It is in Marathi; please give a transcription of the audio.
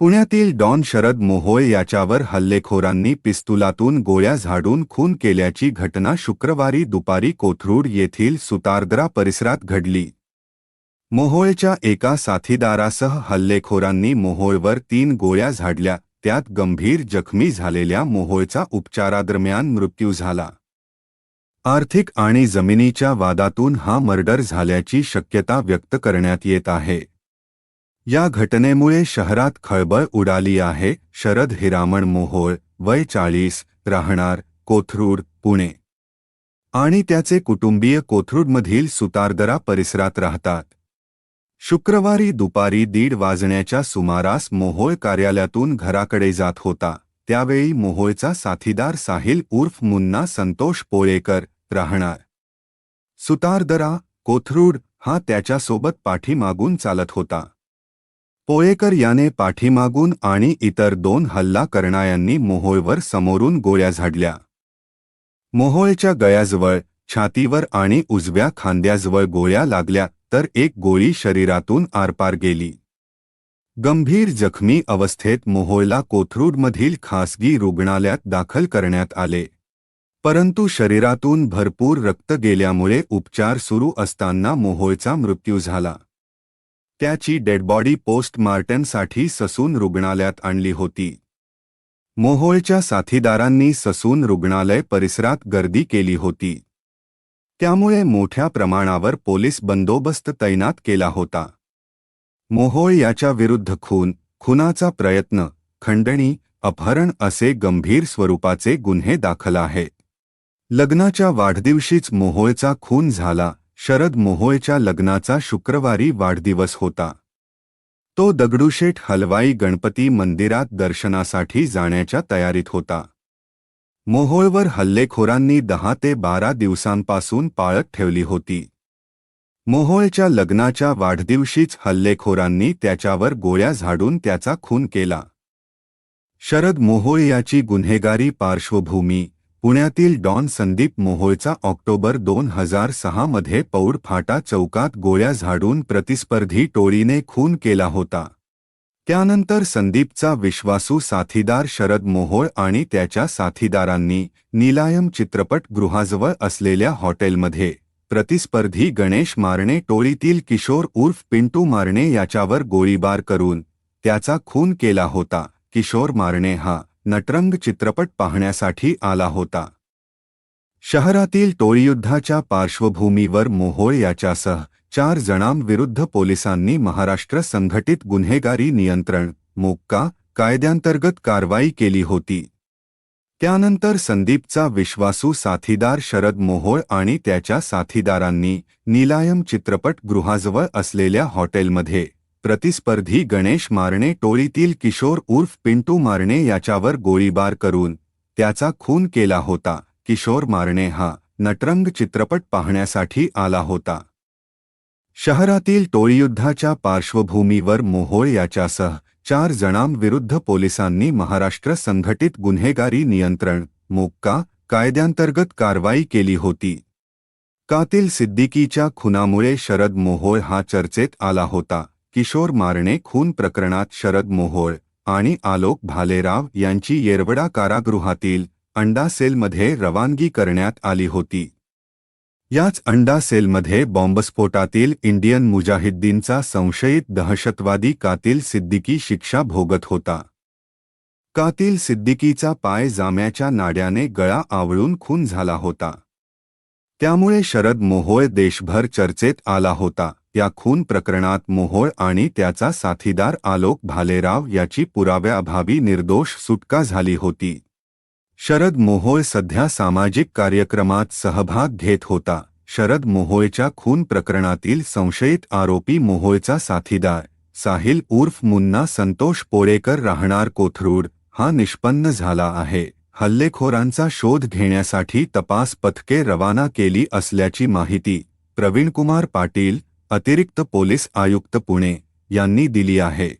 पुण्यातील डॉन शरद मोहोळ याच्यावर हल्लेखोरांनी पिस्तुलातून गोळ्या झाडून खून केल्याची घटना शुक्रवारी दुपारी कोथरूड येथील सुतारदरा परिसरात घडली. मोहोळच्या एका साथीदारासह हल्लेखोरांनी मोहोळवर तीन गोळ्या झाडल्या त्यात गंभीर जखमी झालेल्या मोहोळचा उपचारादरम्यान मृत्यू झाला. आर्थिक आणि जमिनीच्या वादातून हा मर्डर झाल्याची शक्यता व्यक्त करण्यात येत आहे. या घटनेमुळे शहरात खळबळ उडाली आहे. शरद हिरामण मोहोळ वय चाळीस राहणार कोथरूड पुणे. आणि त्याचे कुटुंबीय कोथरूडमधील सुतारदरा परिसरात राहतात. शुक्रवारी दुपारी दीड वाजण्याच्या सुमारास मोहोळ कार्यालयातून घराकडे जात होता. त्यावेळी मोहोळचा साथीदार साहिल उर्फ मुन्ना संतोष पोळेकर राहणार. सुतारदरा कोथरूड हा त्याच्यासोबत पाठीमागून चालत होता. पोळेकर याने पाठीमागून आणि इतर दोन हल्ला करणाऱ्यांनी मोहोळवर समोरून गोळ्या झाडल्या. मोहोळच्या गळ्याजवळ छातीवर आणि उजव्या खांद्याजवळ गोळ्या लागल्या तर एक गोळी शरीरातून आरपार गेली. गंभीर जखमी अवस्थेत मोहोळला कोथरूडमधील खासगी रुग्णालयात दाखल करण्यात आले. परंतु शरीरातून भरपूर रक्त गेल्यामुळे उपचार सुरू असताना मोहोळचा मृत्यू झाला. त्याची डेडबॉडी पोस्टमार्टमसाठी ससून रुग्णालयात आणली होती. मोहोळच्या साथीदारांनी ससून रुग्णालय परिसरात गर्दी केली होती. त्यामुळे मोठ्या प्रमाणावर पोलीस बंदोबस्त तैनात केला होता. मोहोळ याच्या विरुद्ध खून खुनाचा प्रयत्न खंडणी अपहरण असे गंभीर स्वरूपाचे गुन्हे दाखल आहेत लग्नाच्या वाढदिवशीच मोहोळचा खून झाला. शरद मोहोळच्या लग्नाचा शुक्रवारी वाढदिवस होता. तो दगडूशेठ हलवाई गणपती मंदिरात दर्शनासाठी जाण्याच्या तयारीत होता. मोहोळवर हल्लेखोरांनी दहा ते बारा दिवसांपासून पाळत ठेवली होती. मोहोळच्या लग्नाच्या वाढदिवशीच हल्लेखोरांनी त्याच्यावर गोळ्या झाडून त्याचा खून केला. शरद मोहोळ याची गुन्हेगारी पार्श्वभूमी पुण्यातील डॉन संदीप मोहोळचा ऑक्टोबर दोन हजार सहा मध्ये पौड फाटा चौकात गोळ्या झाडून प्रतिस्पर्धी टोळीने खून केला होता. त्यानंतर संदीपचा विश्वासू साथीदार शरद मोहोळ आणि त्याच्या साथीदारांनी निलायम चित्रपटगृहाजवळ असलेल्या हॉटेलमध्ये प्रतिस्पर्धी गणेश मारणे टोळीतील किशोर उर्फ पिंटू मारणे याच्यावर गोळीबार करून त्याचा खून केला होता. किशोर मारणे हा नटरंग चित्रपट पाहण्यासाठी आला होता. शहरातील टोळीयुद्धाच्या पार्श्वभूमीवर मोहोळ याच्यासह चार जणांविरुद्ध पोलिसांनी महाराष्ट्र संघटित गुन्हेगारी नियंत्रण मोक्का कायद्यांतर्गत कारवाई केली होती. त्यानंतर संदीपचा विश्वासू साथीदार शरद मोहोळ आणि त्याच्या साथीदारांनी निलायम चित्रपटगृहाजवळ असलेल्या हॉटेलमध्ये प्रतिस्पर्धी गणेश मारणे टोळीतील किशोर उर्फ पिंटू मारणे याच्यावर गोळीबार करून त्याचा खून केला होता. किशोर मारणे हा नटरंग चित्रपट पाहण्यासाठी आला होता. शहरातील टोळीयुद्धाच्या पार्श्वभूमीवर मोहोळ याच्यासह चार जणांविरुद्ध पोलिसांनी महाराष्ट्र संघटित गुन्हेगारी नियंत्रण मोक्का कायद्यांतर्गत कारवाई केली होती. कातील सिद्दीकीच्या खुनामुळे शरद मोहोळ हा चर्चेत आला होता. किशोर मारणे खून प्रकरणात शरद मोहोळ आणि आलोक भालेराव यांची येरवडा कारागृहातील अंडा सेलमध्ये रवानगी करण्यात आली होती. याच अंडा सेलमध्ये बॉम्बस्फोटातील इंडियन मुजाहिद्दीनचा संशयित दहशतवादी कातील सिद्दीकी शिक्षा भोगत होता. कातील सिद्दीकीचा पाय जाम्याच्या नाड्याने गळा आवळून खून झाला होता. त्यामुळे शरद मोहोळ देशभर चर्चेत आला होता. या खून प्रकरणात मोहोळ आणि त्याचा साथीदार आलोक भालेराव याची पुराव्याअभावी निर्दोष सुटका झाली होती. शरद मोहोळ सध्या सामाजिक कार्यक्रमात सहभाग घेत होता. शरद मोहोळच्या खून प्रकरणातील संशयित आरोपी मोहोळचा साथीदार साहिल उर्फ मुन्ना संतोष पोळेकर राहणार कोथरूड हा निष्पन्न झाला आहे. हल्लेखोरांचा शोध घेण्यासाठी तपास पथके रवाना केली असल्याची माहिती प्रवीणकुमार पाटील अतिरिक्त पोलीस आयुक्त पुणे यांनी दिली आहे.